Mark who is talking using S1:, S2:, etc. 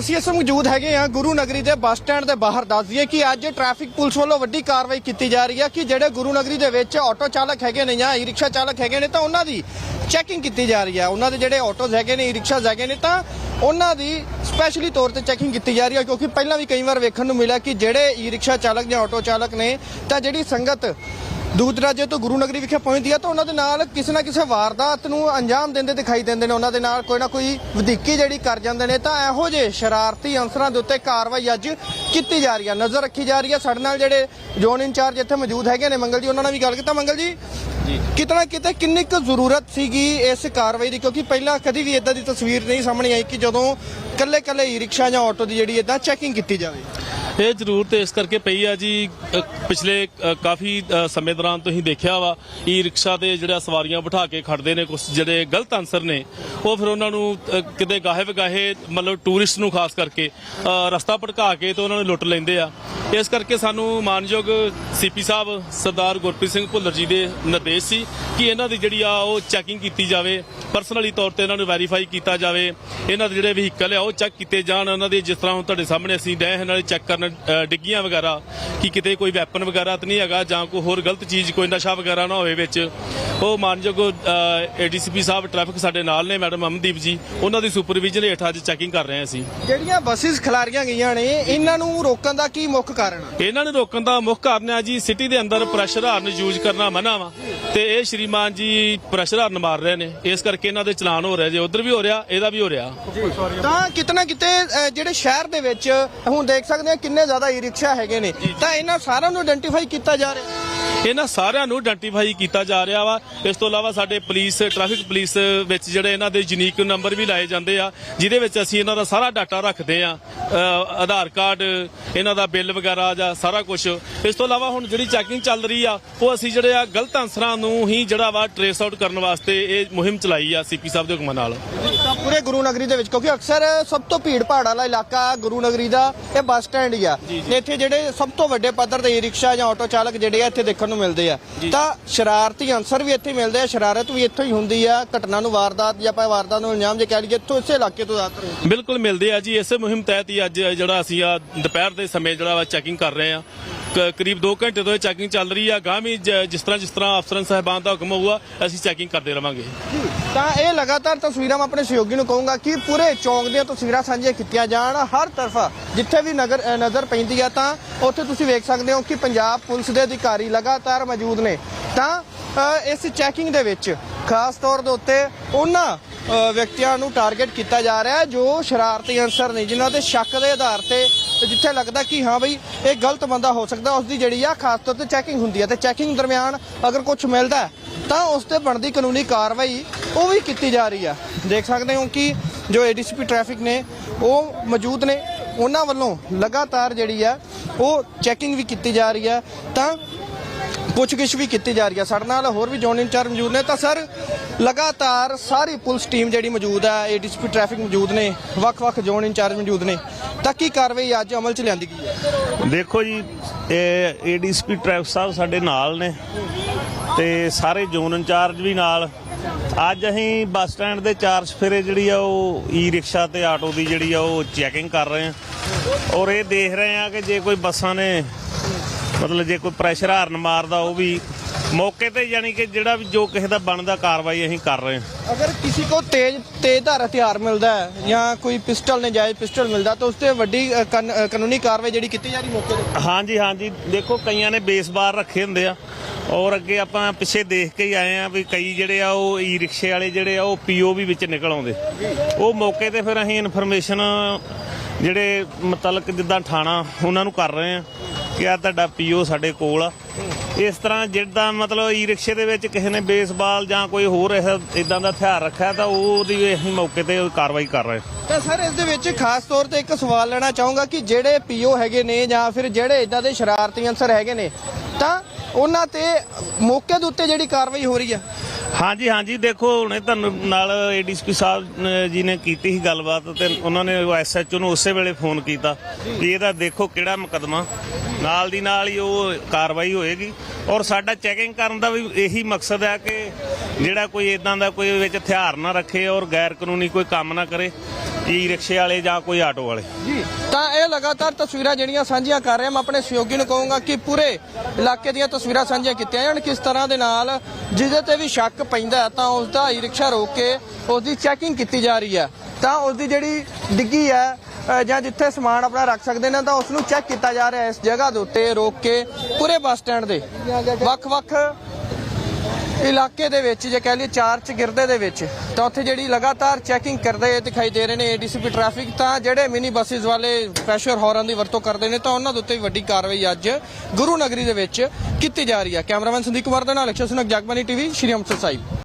S1: ਅਸੀਂ ਇਸ ਮੌਜੂਦ ਹੈਗੇ ਆ ਗੁਰੂ ਨਗਰੀ ਦੇ ਬੱਸ ਸਟੈਂਡ ਦੇ ਬਾਹਰ। ਦੱਸ ਦਈਏ ਕਿ ਅੱਜ ਟ੍ਰੈਫਿਕ ਪੁਲਿਸ ਵੱਲੋਂ ਵੱਡੀ ਕਾਰਵਾਈ ਕੀਤੀ ਜਾ ਰਹੀ ਹੈ ਕਿ ਜਿਹੜੇ ਗੁਰੂ ਨਗਰੀ ਦੇ ਵਿੱਚ ਆਟੋ ਚਾਲਕ ਹੈਗੇ ਨੇ ਜਾਂ ਈ ਰਿਕਸ਼ਾ ਚਾਲਕ ਹੈਗੇ ਨੇ ਤਾਂ ਉਹਨਾਂ ਦੀ ਚੈਕਿੰਗ ਕੀਤੀ ਜਾ ਰਹੀ ਹੈ। ਉਹਨਾਂ ਦੇ ਜਿਹੜੇ ਆਟੋਜ਼ ਹੈਗੇ ਨੇ ਈ ਰਿਕਸ਼ਾਜ਼ ਹੈਗੇ ਨੇ ਤਾਂ ਉਹਨਾਂ ਦੀ ਸਪੈਸ਼ਲੀ ਤੌਰ ਤੇ ਚੈਕਿੰਗ ਕੀਤੀ ਜਾ ਰਹੀ ਹੈ ਕਿਉਂਕਿ ਪਹਿਲਾਂ ਵੀ ਕਈ ਵਾਰ ਵੇਖਣ ਨੂੰ ਮਿਲਿਆ ਕਿ ਜਿਹੜੇ ਈ ਰਿਕਸ਼ਾ ਚਾਲਕ ਜਾਂ ਆਟੋ ਚਾਲਕ ਨੇ ਤਾਂ ਜਿਹੜੀ ਸੰਗਤ ਦੂਰ ਦਰਾਜੇ ਤੋਂ ਗੁਰੂ ਨਗਰੀ ਵਿਖੇ ਪਹੁੰਚਦੀ ਹੈ ਤਾਂ ਉਹਨਾਂ ਦੇ ਨਾਲ ਕਿਸੇ ਨਾ ਕਿਸੇ ਵਾਰਦਾਤ ਨੂੰ ਅੰਜਾਮ ਦਿੰਦੇ ਦਿਖਾਈ ਦਿੰਦੇ ਨੇ। ਉਹਨਾਂ ਦੇ ਨਾਲ ਕੋਈ ਨਾ ਕੋਈ ਵਧੀਕੀ ਜਿਹੜੀ ਕਰ ਜਾਂਦੇ ਨੇ ਤਾਂ ਇਹੋ ਜਿਹੇ ਸ਼ਰਾਰਤੀ ਅਨਸਰਾਂ ਦੇ ਉੱਤੇ ਕਾਰਵਾਈ ਅੱਜ ਕੀਤੀ ਜਾ ਰਹੀ ਹੈ ਨਜ਼ਰ ਰੱਖੀ ਜਾ ਰਹੀ ਹੈ ਸਾਡੇ ਨਾਲ ਜਿਹੜੇ ਜ਼ੋਨ ਇੰਚਾਰਜ ਇੱਥੇ ਮੌਜੂਦ ਹੈਗੇ ਨੇ। ਮੰਗਲ ਜੀ ਉਹਨਾਂ ਨਾਲ ਵੀ ਗੱਲ ਕੀਤਾ। ਮੰਗਲ ਜੀ ਕਿਤਨਾ ਕਿਤੇ ਕਿੰਨੀ ਕੁ ਜ਼ਰੂਰਤ ਸੀਗੀ ਇਸ ਕਾਰਵਾਈ ਦੀ? ਕਿਉਂਕਿ ਪਹਿਲਾਂ ਕਦੀ ਵੀ ਇਦਾਂ ਦੀ ਤਸਵੀਰ ਨਹੀਂ ਸਾਹਮਣੇ ਆਈ ਕਿ ਜਦੋਂ ਕੱਲੇ ਕੱਲੇ ਈ ਰਿਕਸ਼ਾ ਜਾਂ ਆਟੋ ਦੀ ਜਿਹੜੀ ਇਦਾਂ ਚੈਕਿੰਗ ਕੀਤੀ ਜਾਵੇ।
S2: ਇਹ ਜ਼ਰੂਰਤ ਇਸ ਕਰਕੇ ਪਈ ਆ ਜੀ ਪਿਛਲੇ ਕਾਫੀ ਸਮੇਂ ਦੌਰਾਨ ਤੁਸੀਂ ਦੇਖਿਆ ਵਾ ਈ ਰਿਕਸ਼ਾ ਤੇ ਜਿਹੜਾ ਸਵਾਰੀਆਂ ਬਿਠਾ ਕੇ ਖੜਦੇ ਨੇ ਕੁਝ ਜਿਹੜੇ ਗਲਤ ਅਨਸਰ ਨੇ, ਉਹ ਫਿਰ ਉਹਨਾਂ ਨੂੰ ਕਿਤੇ ਗਾਹੇ ਵਗਾਹੇ, ਮਤਲਬ ਟੂਰਿਸਟ ਨੂੰ ਖਾਸ ਕਰਕੇ ਰਸਤਾ ਭਟਕਾ ਕੇ ਤੇ ਉਹਨਾਂ ਨੂੰ ਲੁੱਟ ਲੈਂਦੇ ਆ। ਇਸ ਕਰਕੇ ਸਾਨੂੰ ਮਾਨਯੋਗ ਸੀਪੀ ਸਾਹਿਬ, ਸਰਦਾਰ ਗੁਰਪ੍ਰੀਤ ਸਿੰਘ ਭੁੱਲਰ ਜੀ ਦੇ ਨਿਰਦੇਸ਼ ਸੀ ਕਿ ਇਹਨਾਂ ਦੀ ਜਿਹੜੀ ਆ ਉਹ ਚੈਕਿੰਗ ਕੀਤੀ ਜਾਵੇ ਪਰਸਨਲੀ ਤੌਰ ਤੇ ਇਹਨਾਂ ਨੂੰ ਵੈਰੀਫਾਈ ਕੀਤਾ ਜਾਵੇ ਇਹਨਾਂ ਦੇ ਜਿਹੜੇ ਵਹੀਕਲ ਆ ਉਹ ਚੈੱਕ ਕੀਤੇ ਜਾਣ ਉਹਨਾਂ ਦੇ ਜਿਸ ਤਰ੍ਹਾਂ ਹੁਣ ਤੁਹਾਡੇ ਸਾਹਮਣੇ ਅਸੀਂ ਡੈ ਇਹਨਾਂ ਦੇ ਚੈੱਕ ਕਰਨ ਡਿੱਗੀਆਂ ਵਗੈਰਾ ਕਿ ਕਿਤੇ ਕੋਈ ਵੈਪਨ ਵਗੈਰਾ ਤਾਂ ਨਹੀਂ ਹੈਗਾ ਜਾਂ ਕੋਈ ਹੋਰ ਗਲਤ ਚੀਜ਼ ਕੋਈ ਨਸ਼ਾ ਵਗੈਰਾ ਨਾ ਹੋਵੇ ਵਿੱਚ। ਉਹ ਮਾਨਯੋਗ ਏਡੀਸੀਪੀ ਸਾਹਿਬ ਟ੍ਰੈਫਿਕ ਸਾਡੇ ਨਾਲ ਨੇ ਮੈਡਮ ਅਮਨਦੀਪ ਜੀ ਉਹਨਾਂ ਦੀ ਸੁਪਰਵਿਜ਼ਨ ਹੇਠ ਅੱਜ ਚੈਕਿੰਗ ਕਰ ਰਹੇ ਹਾਂ ਅਸੀਂ।
S1: ਜਿਹੜੀਆਂ ਬੱਸਿਸ ਖਿਲਾਰੀਆਂ ਗਈਆਂ ਨੇ ਇਹਨਾਂ ਨੂੰ ਰੋਕਣ ਦਾ ਕੀ ਮੁੱਖ ਕਾਰਨ ਆ?
S2: ਇਹਨਾਂ ਨੂੰ ਰੋਕਣ ਦਾ ਮੁੱਖ ਕਾਰਨ ਹੈ ਜੀ ਸਿਟੀ ਦੇ ਅੰਦਰ ਪ੍ਰੈਸ਼ਰ ਹਾਰਨ ਯੂਜ਼ ਕਰਨਾ ਮਨਾ ਵਾ। ਤੇ ਇਹ ਸ਼੍ਰੀਮਾਨ ਜੀ ਪ੍ਰੈਸ਼ਰ ਹਾਰਨ ਮਾਰ ਰਹੇ ਨੇ। ਇਸ ਕਰਕੇ ਇਹਨਾਂ ਦੇ ਚਲਾਨ ਹੋ ਰਹੇ ਜੇ। ਉਧਰ ਵੀ ਹੋ ਰਿਹਾ ਇਹਦਾ ਵੀ ਹੋ ਰਿਹਾ।
S1: ਤਾਂ ਕਿਤਨਾ ਕਿਤੇ ਅ, ਜਿਹੜੇ ਸ਼ਹਿਰ ਦੇ ਵਿੱਚ ਹੁਣ ਦੇਖ ਸਕਦੇ ਆ ਕਿੰਨੇ ਜ਼ਿਆਦਾ ਈ ਰਿਕਸ਼ਾ ਹੈਗੇ ਨੇ। ਤਾਂ ਇਹਨਾਂ ਸਾਰਿਆਂ ਨੂੰ ਆਇਡੈਂਟੀਫਾਈ ਕੀਤਾ ਜਾ ਰਿਹਾ।
S2: ਇਹਨਾਂ ਸਾਰਿਆਂ ਨੂੰ ਆਇਡੈਂਟੀਫਾਈ ਕੀਤਾ ਜਾ ਰਿਹਾ ਵਾ। ਇਸ ਤੋਂ ਇਲਾਵਾ ਸਾਡੇ ਪੁਲਿਸ ਟ੍ਰੈਫਿਕ ਪੁਲਿਸ ਵਿੱਚ ਜਿਹੜੇ ਇਹਨਾਂ ਦੇ ਯੂਨੀਕ ਨੰਬਰ ਵੀ ਲਾਏ ਜਾਂਦੇ ਆ ਜਿਹਦੇ ਵਿੱਚ ਅਸੀਂ ਇਹਨਾਂ ਦਾ ਸਾਰਾ ਡਾਟਾ ਰੱਖਦੇ ਆ। ਆਧਾਰ ਕਾਰਡ ਇਹਨਾਂ ਦਾ ਬਿੱਲ ਵਗੈਰਾ ਜਾਂ ਸਾਰਾ ਕੁਝ ਇਸ ਤੋਂ ਇਲਾਵਾ ਹੁਣ ਜਿਹੜੀ ਚੈਕਿੰਗ ਚੱਲ ਰਹੀ ਆ ਉਹ ਅਸੀਂ ਜਿਹੜੇ ਆ ਗਲਤ ਅਨਸਰਾਂ ਨੂੰ ਹੀ ਜਿਹੜਾ ਵਾ ਟ੍ਰੇਸ ਆਊਟ ਕਰਨ ਵਾਸਤੇ ਇਹ ਮੁਹਿੰਮ ਚਲਾਈ ਆ ਸੀਪੀ ਸਾਹਿਬ ਦੇ ਹੁਕਮਾਂ ਨਾਲ।
S1: ਤਾਂ ਪੂਰੇ ਗੁਰੂ ਨਗਰੀ ਦੇ ਵਿੱਚ ਕਿਉਂਕਿ ਅਕਸਰ ਸਭ ਤੋਂ ਭੀੜ ਭਾੜ ਵਾਲਾ ਇਲਾਕਾ ਗੁਰੂ ਨਗਰੀ ਦਾ ਇਹ ਬੱਸ ਸਟੈਂਡ ਹੀ ਆ। ਇੱਥੇ ਜਿਹੜੇ ਸਭ ਤੋਂ ਵੱਡੇ ਪੱਧਰ ਤੇ ਈ ਰਿਕਸ਼ਾ ਜਾਂ ਆਟੋ ਚਾਲਕ ਜਿਹੜੇ ਆ ਇੱਥੇ ਦੇਖਣ ਨੂੰ ਮਿਲਦੇ ਆ। ਤਾਂ ਸ਼ਰਾਰਤੀ ਅਨਸਰ ਵੀ ਇੱਥੇ ਮਿਲਦੇ ਆ। ਸ਼ਰਾਰਤ ਵੀ ਇੱਥੋਂ ਹੀ ਹੁੰਦੀ ਆ। ਘਟਨਾ ਨੂੰ ਵਾਰਦਾਤ ਜਾਂ ਆਪਾਂ ਵਾਰਦਾਤ ਨੂੰ ਅੰਜਾਮ ਜੇ ਕਹਿ ਲਈਏ ਇੱਥੋਂ ਇਸੇ ਇਲਾਕੇ ਤੋਂ ਹੁੰਦੀ
S2: ਬਿਲਕੁਲ ਮਿਲਦੇ ਆ ਜੀ। ਇਸੇ ਮੁਹਿੰਮ ਤਹਿਤ ਹੀ ਅੱਜ ਜਿਹੜਾ ਅਸੀਂ ਆ ਦੁਪਹਿਰ ਦੇ ਸਮੇਂ ਜਿਹੜਾ ਵਾ ਚੈਕਿੰਗ ਕਰ ਰਹੇ ਆ। ਕਰੀਬ 2 ਘੰਟੇ ਤੋਂ ਇਹ ਚੈਕਿੰਗ ਚੱਲ ਰਹੀ ਆ। ਗਾਮੀ ਜਿਸ ਤਰ੍ਹਾਂ ਜਿਸ ਤਰ੍ਹਾਂ ਅਫਸਰਾਂ ਸਾਹਿਬਾਨ ਦਾ ਹੁਕਮ ਹੋਊਗਾ, ਅਸੀਂ ਚੈਕਿੰਗ ਕਰਦੇ ਰਵਾਂਗੇ।
S1: ਤਾਂ ਇਹ ਲਗਾਤਾਰ ਤਸਵੀਰਾਂ ਮੈਂ ਆਪਣੇ ਸਹਿਯੋਗੀ ਨੂੰ ਕਹੂੰਗਾ ਕਿ ਪੂਰੇ ਚੌਂਕ ਦੀਆਂ ਤਸਵੀਰਾਂ ਸਾਂਝੀਆਂ ਕੀਤੀਆਂ ਜਾਣ। ਹਰ ਤਰਫ ਜਿੱਥੇ ਵੀ ਨਗਰ ਨਜ਼ਰ ਪੈਂਦੀ ਆ ਤਾਂ ਉੱਥੇ ਤੁਸੀਂ ਵੇਖ ਸਕਦੇ ਹੋ ਕਿ ਪੰਜਾਬ ਪੁਲਿਸ ਦੇ ਅਧਿਕਾਰੀ ਲਗਾਤਾਰ ਮੌਜੂਦ ਨੇ। ਤਾਂ ਇਸ ਚੈਕਿੰਗ ਦੇ ਵਿੱਚ ਖਾਸ ਤੌਰ ਦੇ ਉੱਤੇ ਉਹਨਾਂ ਵਿਅਕਤੀਆਂ ਨੂੰ ਟਾਰਗੇਟ ਕੀਤਾ ਜਾ ਰਿਹਾ ਹੈ, ਜੋ ਸ਼ਰਾਰਤੀ ਅਨਸਰ ਨੇ, ਜਿਨ੍ਹਾਂ ਦੇ ਸ਼ੱਕ ਦੇ ਆਧਾਰ ਤੇ ਜਿੱਥੇ ਲੱਗਦਾ ਕਿ ਹਾਂ ਬਈ, ਇਹ ਗਲਤ ਬੰਦਾ ਹੋ ਸਕਦਾ ਉਸ ਦੀ ਜਿਹੜੀ ਆ ਖਾਸ ਤੌਰ ਤੇ ਚੈਕਿੰਗ ਹੁੰਦੀ ਹੈ। ਤੇ ਚੈਕਿੰਗ ਦਰਮਿਆਨ ਅਗਰ ਕੁਝ ਮਿਲਦਾ ਤਾਂ ਉਸ ਤੇ ਬਣਦੀ ਕਾਨੂੰਨੀ ਕਾਰਵਾਈ ਉਹ ਵੀ ਕੀਤੀ ਜਾ ਰਹੀ ਆ ਦੇਖ ਸਕਦੇ ਹੋ ਕਿ ਜੋ ਏਡੀਸੀਪੀ ਟ੍ਰੈਫਿਕ ਨੇ, ਉਹ ਮੌਜੂਦ ਨੇ, ਉਹਨਾਂ ਵੱਲੋਂ ਲਗਾਤਾਰ ਜਿਹੜੀ ਆ, ਉਹ ਚੈਕਿੰਗ ਵੀ ਕੀਤੀ ਜਾ ਰਹੀ ਹੈ। ਤਾਂ ਪੁੱਛਗਿੱਛ ਵੀ ਕੀਤੀ ਜਾ ਰਹੀ ਹੈ। ਸਾਡੇ ਨਾਲ ਹੋਰ ਵੀ ਜੋਨ ਇੰਚਾਰਜ ਮੌਜੂਦ ਨੇ। ਤਾਂ ਸਰ, ਲਗਾਤਾਰ ਸਾਰੀ ਪੁਲਿਸ ਟੀਮ ਜਿਹੜੀ ਮੌਜੂਦ ਹੈ ਏਡੀਸੀਪੀ ਟ੍ਰੈਫਿਕ ਮੌਜੂਦ ਨੇ, ਵੱਖ-ਵੱਖ ਜੋਨ ਇੰਚਾਰਜ ਮੌਜੂਦ ਨੇ। ਤਾਂ ਕੀ ਕਾਰਵਾਈ ਅੱਜ ਅਮਲ 'ਚ ਲਿਆਂਦੀ ਗਈ ਹੈ?
S3: ਦੇਖੋ ਜੀ, ਇਹ ਏਡੀਸੀਪੀ ਟ੍ਰੈਫਿਕ ਸਾਹਿਬ ਸਾਡੇ ਨਾਲ ਨੇ ਤੇ ਸਾਰੇ ਜ਼ੋਨ ਇੰਚਾਰਜ ਵੀ ਨਾਲ। ਅੱਜ ਅਸੀਂ ਬੱਸ ਸਟੈਂਡ ਦੇ ਚਾਰ ਸਫੇਰੇ ਜਿਹੜੀ ਆ, ਉਹ ਈ ਰਿਕਸ਼ਾ ਤੇ ਆਟੋ ਦੀ ਜਿਹੜੀ ਆ, ਉਹ ਚੈਕਿੰਗ ਕਰ ਰਹੇ ਆ ਔਰ ਇਹ ਦੇਖ ਰਹੇ ਆ ਕਿ ਜੇ ਕੋਈ ਬੱਸਾਂ ਨੇ ਮਤਲਬ ਜੇ ਕੋਈ ਪ੍ਰੈਸ਼ਰ ਹਾਰਨ ਮਾਰਦਾ ਉਹ ਵੀ ਮੌਕੇ ਤੇ ਯਾਨੀ ਕਿ ਜਿਹੜਾ ਵੀ ਜੋ ਕਿਸੇ ਦਾ ਬਣਦਾ ਕਾਰਵਾਈ ਅਸੀਂ ਕਰ ਰਹੇ ਹਾਂ।
S1: ਅਗਰ ਕਿਸੇ ਕੋ ਤੇਜ਼ ਤੇਜ਼ਧਾਰ ਹਥਿਆਰ ਮਿਲਦਾ ਹੈ ਜਾਂ ਕੋਈ ਪਿਸਟਲ ਨਜਾਇਜ਼ ਪਿਸਟਲ ਮਿਲਦਾ ਤਾਂ ਉਸ ਤੇ ਵੱਡੀ ਅ, ਕਾਨ- ਅ, ਕਾਨੂੰਨੀ ਕਾਰਵਾਈ ਜਿਹੜੀ ਕੀਤੀ ਜਾ ਰਹੀ ਮੌਕੇ ਤੇ।
S3: ਹਾਂਜੀ ਹਾਂਜੀ। ਦੇਖੋ ਕਈਆਂ ਨੇ ਬੇਸ ਬਾਰ ਰੱਖੇ ਹੁੰਦੇ ਆ। ਔਰ ਅੱਗੇ ਆਪਾਂ ਪਿੱਛੇ ਦੇਖ ਕੇ ਹੀ ਆਏ ਆ ਵੀ ਕਈ ਜਿਹੜੇ ਆ ਉਹ ਈ ਰਿਕਸ਼ੇ ਵਾਲੇ ਜਿਹੜੇ ਆ ਉਹ ਪੀਓ ਵੀ ਵਿੱਚ ਨਿਕਲ ਆਉਂਦੇ। ਉਹ ਮੌਕੇ ਤੇ ਫਿਰ ਅਸੀਂ ਇਨਫੋਰਮੇਸ਼ਨ ਜਿਹੜੇ ਮਤਲਬ ਜਿੱਦਾਂ ਥਾਣਾ ਉਹਨਾਂ ਨੂੰ ਕਰ ਰਹੇ ਆ ਕਿ ਆ ਤੁਹਾਡਾ ਪੀਓ ਸਾਡੇ ਕੋਲ। ਆ ਇਸ ਤਰ੍ਹਾਂ ਜਿੱਦਾਂ ਮਤਲਬ ਈ ਰਿਕਸ਼ੇ ਦੇ ਵਿੱਚ ਕਿਸੇ ਨੇ ਬੇਸਬਾਲ ਜਾਂ ਕੋਈ ਹੋਰ ਇਦਾਂ ਦਾ ਹਥਿਆਰ ਰੱਖਿਆ ਤਾਂ ਉਹਦੀ ਅਸੀਂ ਮੌਕੇ ਤੇ ਕਾਰਵਾਈ ਕਰ ਰਹੇ
S1: ਤਾਂ ਸਰ, ਇਸ ਦੇ ਵਿੱਚ ਖਾਸ ਤੌਰ ਤੇ ਇੱਕ ਸਵਾਲ ਲੈਣਾ ਚਾਹੂੰਗਾ ਕਿ ਜਿਹੜੇ ਪੀਓ ਹੈਗੇ ਨੇ ਜਾਂ ਫਿਰ ਜਿਹੜੇ ਇਦਾਂ ਦੇ ਸ਼ਰਾਰਤੀ ਅਨਸਰ ਹੈਗੇ ਨੇ, ਤਾਂ ਉਹਨਾਂ ਤੇ ਮੌਕੇ ਦੇ ਉੱਤੇ ਜਿਹੜੀ ਕਾਰਵਾਈ ਹੋ ਰਹੀ ਆ।
S3: ਹਾਂਜੀ ਹਾਂਜੀ, ਦੇਖੋ, ਹੁਣੇ ਤੁਹਾਨੂੰ ਨਾਲ ਏਡੀਸੀਪੀ ਸਾਹਿਬ ਜੀ ਨੇ ਕੀਤੀ ਸੀ ਗੱਲਬਾਤ ਤੇ ਉਹਨਾਂ ਨੇ ਐਸਐਚਓ ਨੂੰ ਉਸੇ ਵੇਲੇ ਫੋਨ ਕੀਤਾ ਕਿ ਇਹਦਾ ਦੇਖੋ ਕਿਹੜਾ ਮੁਕਦਮਾ। ਨਾਲ ਦੀ ਨਾਲ ਹੀ ਉਹ ਕਾਰਵਾਈ ਹੋਏਗੀ। ਔਰ ਸਾਡਾ ਚੈਕਿੰਗ ਕਰਨ ਦਾ ਵੀ ਇਹੀ ਮਕਸਦ ਹੈ ਕਿ ਜਿਹੜਾ ਕੋਈ ਇਦਾਂ ਦਾ ਕੋਈ ਵਿੱਚ ਹਥਿਆਰ ਨਾ ਰੱਖੇ ਔਰ ਗੈਰ ਕਾਨੂੰਨੀ ਕੋਈ ਕੰਮ ਨਾ ਕਰੇ। ਈ ਰਿਕਸ਼ੇ ਵਾਲੇ ਜਾਂ ਕੋਈ ਆਟੋ ਵਾਲੇ?
S1: ਜੀ, ਤਾਂ ਇਹ ਲਗਾਤਾਰ ਤਸਵੀਰਾਂ ਜਿਹੜੀਆਂ ਸਾਂਝੀਆਂ ਕਰ ਰਿਹਾ ਮੈਂ ਆਪਣੇ ਸਹਿਯੋਗੀ ਨੂੰ ਕਹੂੰਗਾ ਕਿ ਪੂਰੇ ਇਲਾਕੇ ਦੀਆਂ ਤਸਵੀਰਾਂ ਸਾਂਝੀਆਂ ਕੀਤੀਆਂ ਜਾਣ, ਕਿਸ ਤਰ੍ਹਾਂ ਦੇ ਨਾਲ ਜਿਹਦੇ ਤੇ ਵੀ ਸ਼ੱਕ ਪੈਂਦਾ ਤਾਂ ਉਸ ਦਾ ਈ ਰਿਕਸ਼ਾ ਰੋਕ ਕੇ ਉਸ ਦੀ ਚੈਕਿੰਗ ਕੀਤੀ ਜਾ ਰਹੀ ਹੈ। ਤਾਂ ਉਸ ਦੀ ਜਿਹੜੀ ਡਿੱਗੀ ਹੈ ਜਾਂ ਜਿੱਥੇ ਸਮਾਨ ਆਪਣਾ ਰੱਖ ਸਕਦੇ ਨੇ, ਤਾਂ ਉਸ ਨੂੰ ਚੈੱਕ ਕੀਤਾ ਜਾ ਰਿਹਾ ਇਸ ਜਗ੍ਹਾ ਦੇ ਉੱਤੇ ਰੋਕ ਕੇ ਪੂਰੇ ਬੱਸ ਸਟੈਂਡ ਦੇ। ਵੱਖ-ਵੱਖ ਇਲਾਕੇ ਦੇ ਵਿੱਚ, ਜੇ ਕਹਿ ਲਈਏ ਚਾਰਚ ਗਿਰਦੇ ਦੇ ਵਿੱਚ, ਤਾਂ ਉੱਥੇ ਜਿਹੜੀ ਲਗਾਤਾਰ ਚੈਕਿੰਗ ਕਰਦੇ ਦਿਖਾਈ ਦੇ ਰਹੇ ਨੇ ਏਡੀਸੀਪੀ ਟ੍ਰੈਫਿਕ ਤਾਂ ਜਿਹੜੇ ਮਿਨੀ ਬੱਸਿਸ ਵਾਲੇ ਪ੍ਰੈਸ਼ਰ ਹਾਰਨ ਦੀ ਵਰਤੋਂ ਕਰਦੇ ਨੇ, ਤਾਂ ਉਹਨਾਂ ਦੇ ਉੱਤੇ ਵੀ ਵੱਡੀ ਕਾਰਵਾਈ ਅੱਜ ਗੁਰੂ ਨਗਰੀ ਦੇ ਵਿੱਚ ਕੀਤੀ ਜਾ ਰਹੀ ਹੈ। ਕੈਮਰਾਮੈਨ ਸੰਦੀਪ ਕੁਮਾਰ ਦੇ ਨਾਲ ਅਕਸ਼ਰ ਸੁਨਕ ਜਗਬਾਨੀ ਟੀਵੀ, ਸ਼੍ਰੀ ਅੰਮ੍ਰਿਤਸਰ ਸਾਹਿਬ।